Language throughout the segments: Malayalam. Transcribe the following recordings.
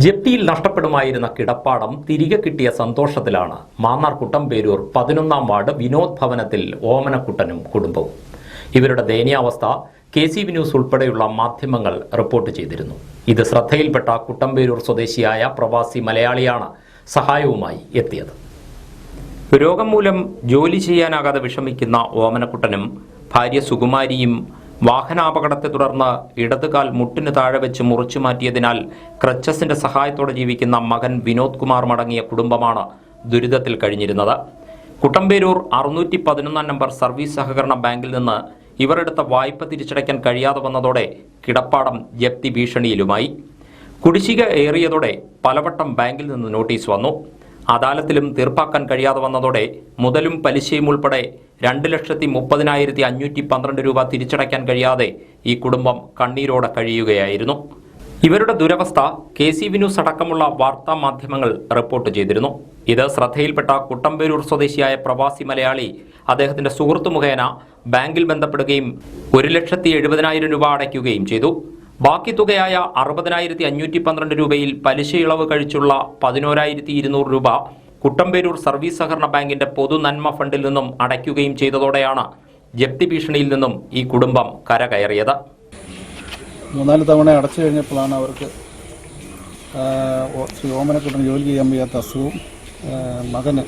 ജപ്തിയിൽ നഷ്ടപ്പെടുമായിരുന്ന കിടപ്പാടം തിരികെ കിട്ടിയ സന്തോഷത്തിലാണ്. മാന്നാർ കുട്ടമ്പേരൂർ പതിനൊന്നാം വാർഡ് വിനോദ് ഭവനത്തിൽ ഓമനക്കുട്ടനും കുടുംബവും. ഇവരുടെ ദയനീയാവസ്ഥ കെ സി വി ന്യൂസ് ഉൾപ്പെടെയുള്ള മാധ്യമങ്ങൾ റിപ്പോർട്ട് ചെയ്തിരുന്നു. ഇത് ശ്രദ്ധയിൽപ്പെട്ട കുട്ടമ്പേരൂർ സ്വദേശിയായ പ്രവാസി മലയാളിയാണ് സഹായവുമായി എത്തിയത്. രോഗം മൂലം ജോലി ചെയ്യാനാകാതെ വിഷമിക്കുന്ന ഓമനക്കുട്ടനും ഭാര്യ സുകുമാരിയും വാഹനാപകടത്തെ തുടർന്ന് ഇടതുകാൽ മുട്ടിന് താഴെ വെച്ച് മുറിച്ചു മാറ്റിയതിനാൽ ക്രച്ചസിന്റെ സഹായത്തോടെ ജീവിക്കുന്ന മകൻ വിനോദ് കുമാർ മടങ്ങിയ കുടുംബമാണ് ദുരിതത്തിൽ കഴിഞ്ഞിരുന്നത്. കുട്ടമ്പേരൂർ അറുന്നൂറ്റി പതിനൊന്നാം നമ്പർ സർവീസ് സഹകരണ ബാങ്കിൽ നിന്ന് ഇവരെടുത്ത വായ്പ തിരിച്ചടയ്ക്കാൻ കഴിയാതെ വന്നതോടെ കിടപ്പാടം ജപ്തി ഭീഷണിയിലുമായി. കുടിശ്ശിക ഏറിയതോടെ പലവട്ടം ബാങ്കിൽ നിന്ന് നോട്ടീസ് വന്നു. അദാലത്തിലും തീർപ്പാക്കാൻ കഴിയാതെ വന്നതോടെ മുതലും പലിശയും ഉൾപ്പെടെ രണ്ട് ലക്ഷത്തി മുപ്പതിനായിരത്തി അഞ്ഞൂറ്റി പന്ത്രണ്ട് രൂപ തിരിച്ചടയ്ക്കാൻ കഴിയാതെ ഈ കുടുംബം കണ്ണീരോടെ കഴിയുകയായിരുന്നു. ഇവരുടെ ദുരവസ്ഥ കെ സി വി ന്യൂസ് അടക്കമുള്ള വാർത്താ മാധ്യമങ്ങൾ റിപ്പോർട്ട് ചെയ്തിരുന്നു. ഇത് ശ്രദ്ധയിൽപ്പെട്ട കുട്ടമ്പേരൂർ സ്വദേശിയായ പ്രവാസി മലയാളി അദ്ദേഹത്തിന്റെ സുഹൃത്തു മുഖേന ബാങ്കിൽ ബന്ധപ്പെടുകയും ഒരു ലക്ഷത്തി എഴുപതിനായിരം രൂപ അടയ്ക്കുകയും ചെയ്തു. ബാക്കി തുകയായ അറുപതിനായിരത്തി അഞ്ഞൂറ്റി പന്ത്രണ്ട് രൂപയിൽ പലിശ ഇളവ് കഴിച്ചുള്ള പതിനോരായിരത്തി ഇരുന്നൂറ് രൂപ കുട്ടമ്പേരൂർ സർവീസ് സഹകരണ ബാങ്കിന്റെ പൊതു നന്മ ഫണ്ടിൽ നിന്നും അടയ്ക്കുകയും ചെയ്തതോടെയാണ് ജപ്തി ഭീഷണിയിൽ നിന്നും ഈ കുടുംബം കരകയറിയത്. മൂന്നാൽ തവണ അടച്ചു കഴിഞ്ഞപ്പോഴാണ് അവർക്ക് ശ്രീ ഓമനക്കുട്ടന് ജോലി ചെയ്യാൻ വയ്യാത്ത അസുഖവും മകന്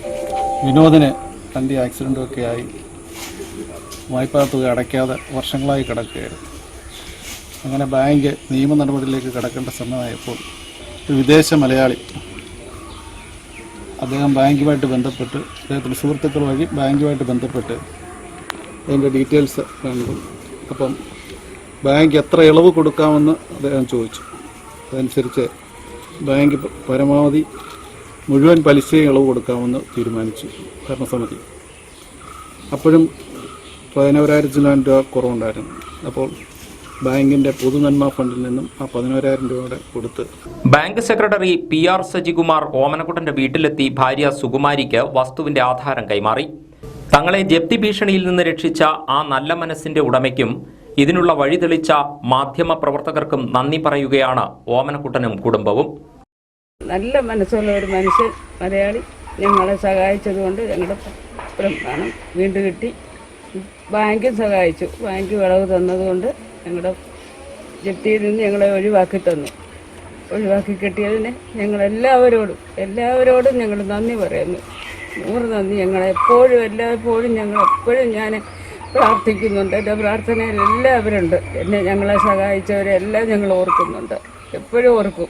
വിനോദിന് തന്റെ ആക്സിഡന്റും ആയി. വായ്പാ തുക അടയ്ക്കാതെ വർഷങ്ങളായി കിടക്കുകയായിരുന്നു. അങ്ങനെ ബാങ്ക് നിയമ നടപടിയിലേക്ക് കടക്കേണ്ട സമയമായപ്പോൾ ഒരു വിദേശ മലയാളി അദ്ദേഹം ബാങ്കുമായിട്ട് ബന്ധപ്പെട്ട് അദ്ദേഹത്തിന്റെ സുഹൃത്തുക്കൾ വഴി ബാങ്കുമായിട്ട് ബന്ധപ്പെട്ട് അതിന്റെ ഡീറ്റെയിൽസ് കണ്ടു. അപ്പം ബാങ്ക് എത്ര ഇളവ് കൊടുക്കാമെന്ന് അദ്ദേഹം ചോദിച്ചു. അതനുസരിച്ച് ബാങ്ക് പരമാവധി മുഴുവൻ പലിശയും ഇളവ് കൊടുക്കാമെന്ന് തീരുമാനിച്ചു ഭരണസമിതി. അപ്പോഴും പതിനോരായിരത്തിനായിരം രൂപ കുറവുണ്ടായിരുന്നു. അപ്പോൾ ബാങ്കിന്റെ പൊതുനന്മ ഫണ്ടിൽ നിന്നും ആ പതിനോരായിരം രൂപയുടെ കൊടുത്ത് bank secretary P R Sajikumar ഓമനക്കുട്ടന്റെ വീട്ടിലെത്തി ഭാര്യ സുകുമാരിക്ക് വസ്തുവിന്റെ ആധാരം കൈമാറി. തങ്ങളെ ജപ്തി ഭീഷണിയിൽ നിന്ന് രക്ഷിച്ച ആ നല്ല മനസ്സിന്റെ ഉടമയ്ക്കും ഇതിനുള്ള വഴി തെളിച്ച മാധ്യമ പ്രവർത്തകർക്കും നന്ദി പറയുകയാണ് ഓമനക്കുട്ടനും കുടുംബവും. നല്ല മനസ്സുള്ള ഒരു മനുഷ്യൻ മലയാളി ഞങ്ങളെ സഹായിച്ചതുകൊണ്ട് ഞങ്ങളുടെ വീണ്ടും കിട്ടി. ബാങ്കും സഹായിച്ചു. ബാങ്ക് വിളവ് തന്നതുകൊണ്ട് ഞങ്ങളുടെ ജപ്തിയിൽ നിന്ന് ഞങ്ങളെ ഒഴിവാക്കി തന്നു. ഒഴിവാക്കി കിട്ടിയതിന് ഞങ്ങളെല്ലാവരോടും എല്ലാവരോടും ഞങ്ങൾ നന്ദി പറയുന്നു. നൂറ് നന്ദി. ഞങ്ങളെപ്പോഴും എല്ലായ്പ്പോഴും ഞങ്ങൾ എപ്പോഴും ഞാൻ പ്രാർത്ഥിക്കുന്നുണ്ട്. എന്റെ പ്രാർത്ഥനയിൽ എല്ലാവരുണ്ട്. എന്നെ ഞങ്ങളെ സഹായിച്ചവരെല്ലാം ഞങ്ങൾ ഓർക്കുന്നുണ്ട്. എപ്പോഴും ഓർക്കും.